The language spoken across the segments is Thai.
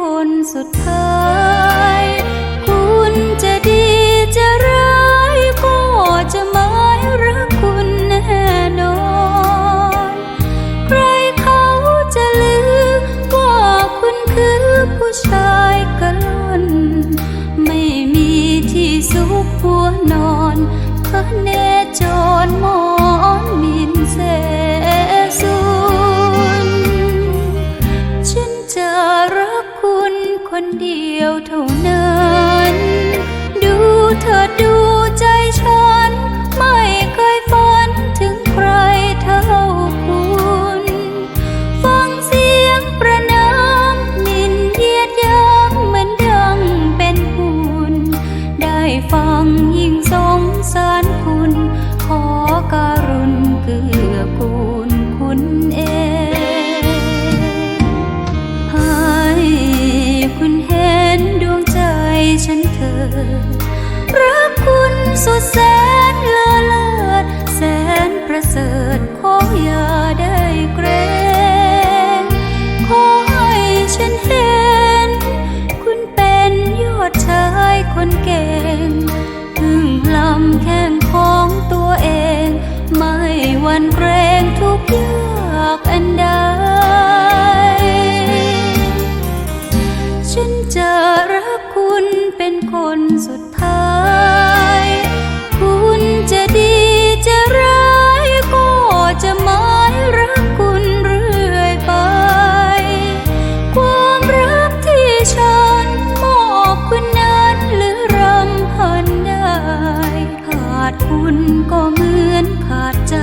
คนสุดท้าย คุณจะดีจะร้ายก็จะไม่รักคุณแน่นอน ใครเขาจะลือว่าคุณคือผู้ชายกะล่อน ไม่มีที่ซุกหัวนอนพระเน กคุณคนเดียวเท่านั้น ดูเธอดูใจฉัน ไม่เคยฝันถึงใครเท่าคุณ ฟังเสียงประนามมินเยียดยามเหมือนดังเป็นหุ่นได้ฟังยิ่งสงสารคุณ ขอการ สุดแสนเลิศเลิศแสนประเสริฐขออย่าได้เกรงขอให้ฉันเห็น คุณเป็นยอดชายคนเก่งถึงลำแข้งของตัวเอง ไม่วันเกรงทุกยากอันใดฉันจะรักคุณเป็นคนสุดท้าย ดคุณก็เหมือนขาดใจ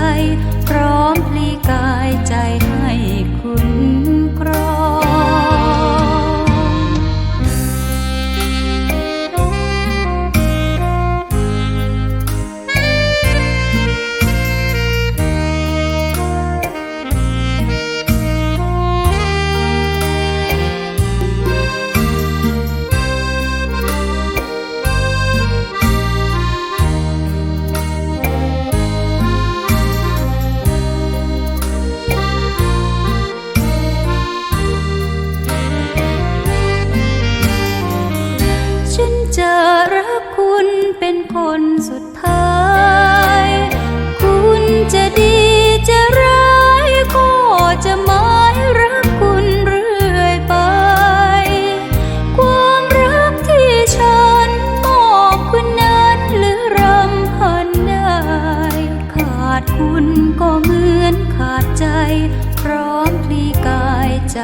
คนสุดท้าย คุณจะดีจะร้ายก็จะหมายรักคุณเรื่อยไป ความรักที่ฉันมอบคุณนั้นหรือรำพันได้ ขาดคุณก็เหมือนขาดใจ พร้อมพลีกายใจ